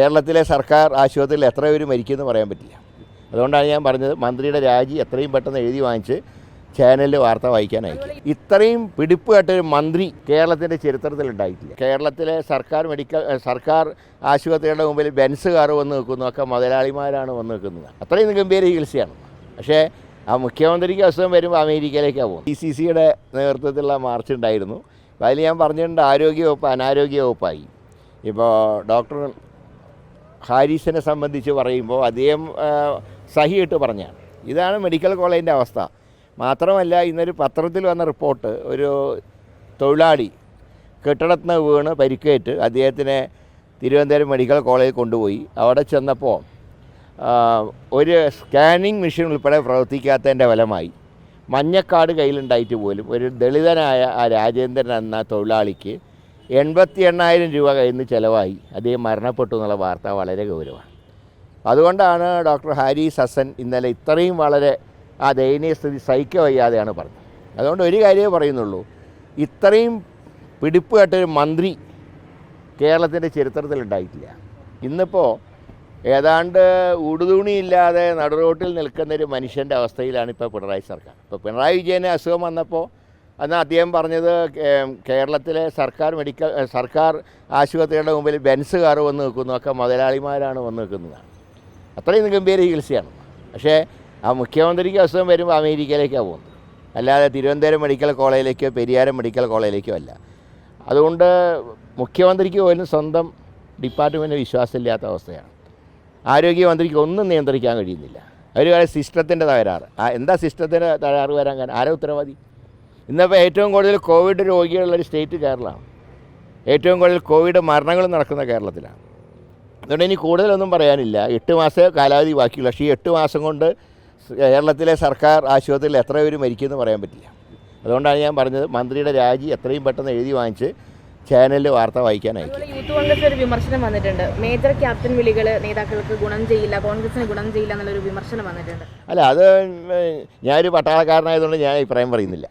കേരളത്തിലെ സർക്കാർ ആശുപത്രിയിൽ എത്ര പേര് മരിക്കുമെന്ന് പറയാൻ പറ്റില്ല. അതുകൊണ്ടാണ് ഞാൻ പറഞ്ഞത് മന്ത്രിയുടെ രാജി എത്രയും പെട്ടെന്ന് എഴുതി വാങ്ങിച്ച് ചാനലിൽ വാർത്ത വായിക്കാനായിരിക്കും. ഇത്രയും പിടിപ്പ് കേട്ടൊരു മന്ത്രി കേരളത്തിന്റെ ചരിത്രത്തിൽ ഉണ്ടായിട്ടില്ല. കേരളത്തിലെ സർക്കാർ മെഡിക്കൽ സർക്കാർ ആശുപത്രികളുടെ മുമ്പിൽ ബെൻസ് കാർ വന്ന് നിൽക്കുന്നു ഒക്കെ മുതലാളിമാരാണ് വന്ന് നിൽക്കുന്നത്. അത്രയും ഗംഭീര ചികിത്സയാണ്. പക്ഷേ ആ മുഖ്യമന്ത്രിക്ക് അസുഖം വരുമ്പോൾ അമേരിക്കയിലേക്കാണ് പോകും ഡി സി സിയുടെ നേതൃത്വത്തിലുള്ള മാർച്ച് ഉണ്ടായിരുന്നു. അതിൽ ഞാൻ പറഞ്ഞിട്ടുണ്ട് ആരോഗ്യ വകുപ്പ് അനാരോഗ്യ വകുപ്പായി ഇപ്പോൾ ഡോക്ടർ ഹാരിസിനെ സംബന്ധിച്ച് പറയുമ്പോൾ അദ്ദേഹം സഹിയിട്ട് പറഞ്ഞാണ്. ഇതാണ് മെഡിക്കൽ കോളേജിന്റെ അവസ്ഥ. മാത്രമല്ല ഇന്നൊരു പത്രത്തിൽ വന്ന റിപ്പോർട്ട് ഒരു തൊഴിലാളി കെട്ടിടത്തിൽ നിന്ന് വീണ് പരിക്കേറ്റ് അദ്ദേഹത്തിനെ തിരുവനന്തപുരം മെഡിക്കൽ കോളേജിൽ കൊണ്ടുപോയി. അവിടെ ചെന്നപ്പോൾ ഒരു സ്കാനിങ് മെഷീൻ ഉൾപ്പെടെ പ്രവർത്തിക്കാത്തതിന്റെ ഫലമായി മഞ്ഞക്കാട് കയ്യിലുണ്ടായിട്ട് പോലും ഒരു ദളിതനായ ആ രാജേന്ദ്രൻ എന്ന തൊഴിലാളിക്ക് എൺപത്തി എണ്ണായിരം രൂപ കയ്യിൽ നിന്ന് ചിലവായി. അദ്ദേഹം മരണപ്പെട്ടു എന്നുള്ള വാർത്ത വളരെ ഗൗരവമാണ്. അതുകൊണ്ടാണ് ഡോക്ടർ ഹാരി സസൻ ഇന്നലെ ഇത്രയും വളരെ ആ ദയനീയ സ്ഥിതി സഹിക്ക വയ്യാതെയാണ് പറഞ്ഞത്. അതുകൊണ്ട് ഒരു കാര്യമേ പറയുന്നുള്ളൂ. ഇത്രയും പിടിപ്പ് കേട്ടൊരു മന്ത്രി കേരളത്തിന്റെ ചരിത്രത്തിൽ ഉണ്ടായിട്ടില്ല. ഇന്നിപ്പോൾ ഏതാണ്ട് ഉടുതുണിയില്ലാതെ നടുറോട്ടിൽ നിൽക്കുന്ന ഒരു മനുഷ്യന്റെ അവസ്ഥയിലാണ് ഇപ്പോൾ പിണറായി സർക്കാർ. ഇപ്പോൾ പിണറായി വിജയന് അസുഖം വന്നപ്പോൾ അന്ന് അദ്ദേഹം പറഞ്ഞത് കേരളത്തിലെ സർക്കാർ മെഡിക്കൽ സർക്കാർ ആശുപത്രികളുടെ മുമ്പിൽ ബെൻസ് കാർ വന്ന് നിൽക്കുന്നു. ഒക്കെ മുതലാളിമാരാണ് വന്ന് നിൽക്കുന്നതാണ്. അത്രയും ഗംഭീര ചികിത്സയാണ്. പക്ഷേ ആ മുഖ്യമന്ത്രിക്ക് അസുഖം വരുമ്പോൾ അമേരിക്കയിലേക്കാണ് പോകുന്നത്. അല്ലാതെ തിരുവനന്തപുരം മെഡിക്കൽ കോളേജിലേക്കോ പെരിയാരം മെഡിക്കൽ കോളേജിലേക്കോ അല്ല. അതുകൊണ്ട് മുഖ്യമന്ത്രിക്ക് പോലും സ്വന്തം ഡിപ്പാർട്ട്മെന്റ് വിശ്വാസമില്ലാത്ത അവസ്ഥയാണ്. ആരോഗ്യമന്ത്രിക്ക് ഒന്നും നിയന്ത്രിക്കാൻ കഴിയുന്നില്ല. കാര്യം സിസ്റ്റത്തിന്റെ തകരാറ്. എന്താ സിസ്റ്റത്തിന്റെ തകരാറ് വരാൻ കാരണം? ആരോ ഉത്തരവാദി? ഇന്നിപ്പോൾ ഏറ്റവും കൂടുതൽ കോവിഡ് രോഗികളുള്ളൊരു സ്റ്റേറ്റ് കേരളമാണ്. ഏറ്റവും കൂടുതൽ കോവിഡ് മരണങ്ങൾ നടക്കുന്ന കേരളത്തിലാണ്. അതുകൊണ്ട് ഇനി കൂടുതലൊന്നും പറയാനില്ല. എട്ട് മാസം കാലാവധി ബാക്കിയുള്ളൂ. പക്ഷേ ഈ എട്ട് മാസം കൊണ്ട് കേരളത്തിലെ സർക്കാർ ആശുപത്രിയിൽ എത്ര പേര് മരിക്കുമെന്ന് പറയാൻ പറ്റില്ല. അതുകൊണ്ടാണ് ഞാൻ പറഞ്ഞത് മന്ത്രിയുടെ രാജി എത്രയും പെട്ടെന്ന് എഴുതി വാങ്ങിച്ച് ചാനലിൽ വാർത്ത വായിക്കാനായി യൂത്ത് കോൺഗ്രസ് ഒരു വിമർശനം വന്നിട്ടുണ്ട്. മേജർ ക്യാപ്റ്റൻ വിളികൾ നേതാക്കൾക്ക് ഗുണം ചെയ്യില്ല കോൺഗ്രസിന് ഗുണം ചെയ്യില്ല എന്നുള്ളൊരു വിമർശനം വന്നിട്ടുണ്ട്. അല്ല അത് ഞാനൊരു പട്ടാളക്കാരനായതുകൊണ്ട് ഞാൻ അഭിപ്രായം പറയുന്നില്ല.